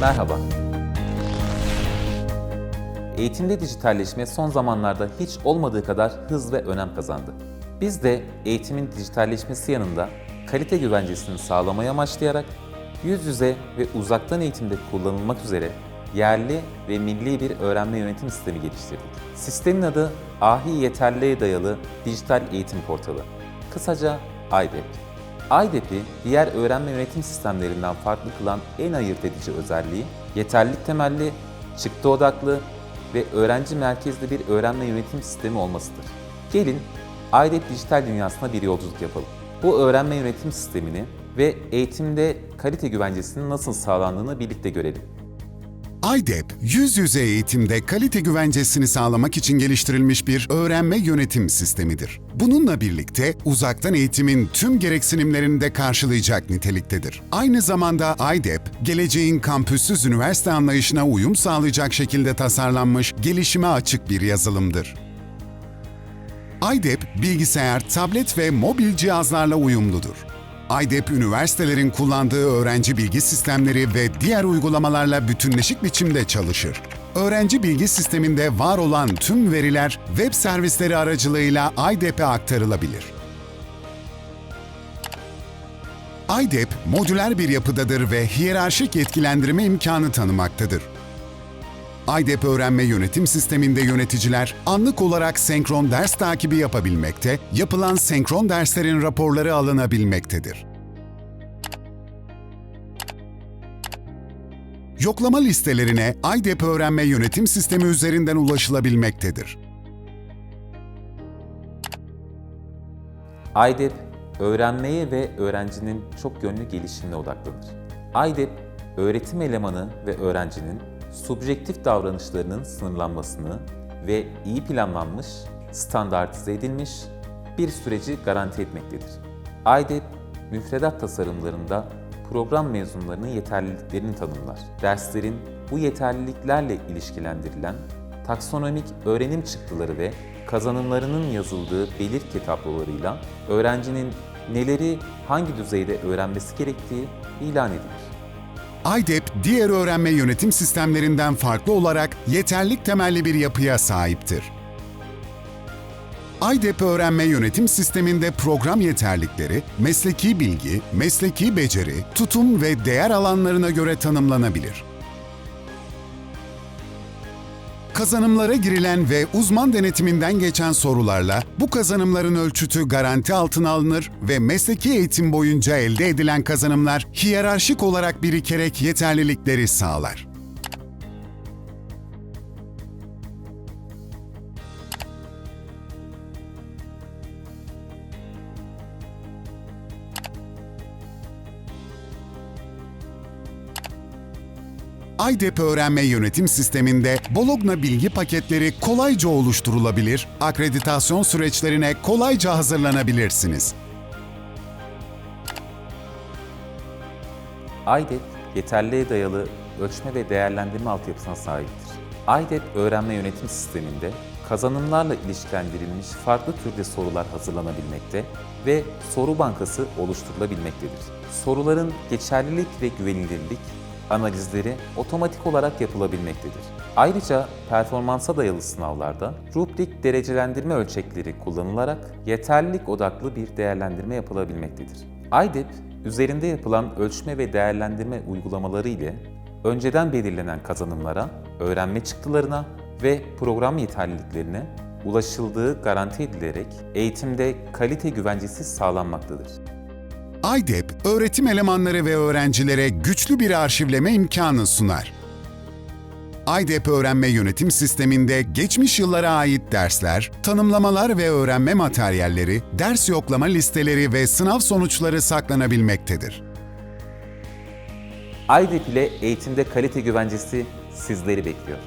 Merhaba. Eğitimde dijitalleşme son zamanlarda hiç olmadığı kadar hız ve önem kazandı. Biz de eğitimin dijitalleşmesi yanında kalite güvencesini sağlamaya amaçlayarak yüz yüze ve uzaktan eğitimde kullanılmak üzere yerli ve milli bir öğrenme yönetim sistemi geliştirdik. Sistemin adı AHİ Yeterliliğe Dayalı Dijital Eğitim Portalı. Kısaca IDEP. IDEP'i diğer öğrenme yönetim sistemlerinden farklı kılan en ayırt edici özelliği, yeterlilik temelli, çıktı odaklı ve öğrenci merkezli bir öğrenme yönetim sistemi olmasıdır. Gelin IDEP dijital dünyasına bir yolculuk yapalım. Bu öğrenme yönetim sistemini ve eğitimde kalite güvencesinin nasıl sağlandığını birlikte görelim. IDEP, yüz yüze eğitimde kalite güvencesini sağlamak için geliştirilmiş bir öğrenme yönetim sistemidir. Bununla birlikte uzaktan eğitimin tüm gereksinimlerini de karşılayacak niteliktedir. Aynı zamanda IDEP, geleceğin kampüssüz üniversite anlayışına uyum sağlayacak şekilde tasarlanmış, gelişime açık bir yazılımdır. IDEP, bilgisayar, tablet ve mobil cihazlarla uyumludur. IDEP, üniversitelerin kullandığı öğrenci bilgi sistemleri ve diğer uygulamalarla bütünleşik biçimde çalışır. Öğrenci bilgi sisteminde var olan tüm veriler web servisleri aracılığıyla IDEP'e aktarılabilir. IDEP, modüler bir yapıdadır ve hiyerarşik yetkilendirme imkanı tanımaktadır. IDEP öğrenme yönetim sisteminde yöneticiler anlık olarak senkron ders takibi yapabilmekte, yapılan senkron derslerin raporları alınabilmektedir. Yoklama listelerine IDEP öğrenme yönetim sistemi üzerinden ulaşılabilmektedir. IDEP, öğrenmeye ve öğrencinin çok yönlü gelişimine odaklıdır. IDEP, öğretim elemanı ve öğrencinin subjektif davranışlarının sınırlanmasını ve iyi planlanmış, standartize edilmiş bir süreci garanti etmektedir. IDEP, müfredat tasarımlarında program mezunlarının yeterliliklerini tanımlar. Derslerin bu yeterliliklerle ilişkilendirilen taksonomik öğrenim çıktıları ve kazanımlarının yazıldığı belirti tablolarıyla öğrencinin neleri hangi düzeyde öğrenmesi gerektiği ilan edilir. IDEP, diğer öğrenme yönetim sistemlerinden farklı olarak yeterlik temelli bir yapıya sahiptir. IDEP öğrenme yönetim sisteminde program yeterlikleri, mesleki bilgi, mesleki beceri, tutum ve değer alanlarına göre tanımlanabilir. Kazanımlara girilen ve uzman denetiminden geçen sorularla bu kazanımların ölçütü garanti altına alınır ve mesleki eğitim boyunca elde edilen kazanımlar hiyerarşik olarak birikerek yeterlilikleri sağlar. IDEP öğrenme yönetim sisteminde Bologna bilgi paketleri kolayca oluşturulabilir, akreditasyon süreçlerine kolayca hazırlanabilirsiniz. IDEP, yeterliğe dayalı ölçme ve değerlendirme altyapısına sahiptir. IDEP öğrenme yönetim sisteminde kazanımlarla ilişkilendirilmiş farklı türde sorular hazırlanabilmekte ve soru bankası oluşturulabilmektedir. Soruların geçerlilik ve güvenilirlik analizleri otomatik olarak yapılabilmektedir. Ayrıca performansa dayalı sınavlarda rubrik derecelendirme ölçekleri kullanılarak yeterlilik odaklı bir değerlendirme yapılabilmektedir. IDEP, üzerinde yapılan ölçme ve değerlendirme uygulamaları ile önceden belirlenen kazanımlara, öğrenme çıktılarına ve program yeterliliklerine ulaşıldığı garanti edilerek eğitimde kalite güvencesi sağlanmaktadır. IDEP, öğretim elemanları ve öğrencilere güçlü bir arşivleme imkanı sunar. IDEP öğrenme yönetim sisteminde geçmiş yıllara ait dersler, tanımlamalar ve öğrenme materyalleri, ders yoklama listeleri ve sınav sonuçları saklanabilmektedir. IDEP ile eğitimde kalite güvencesi sizleri bekliyor.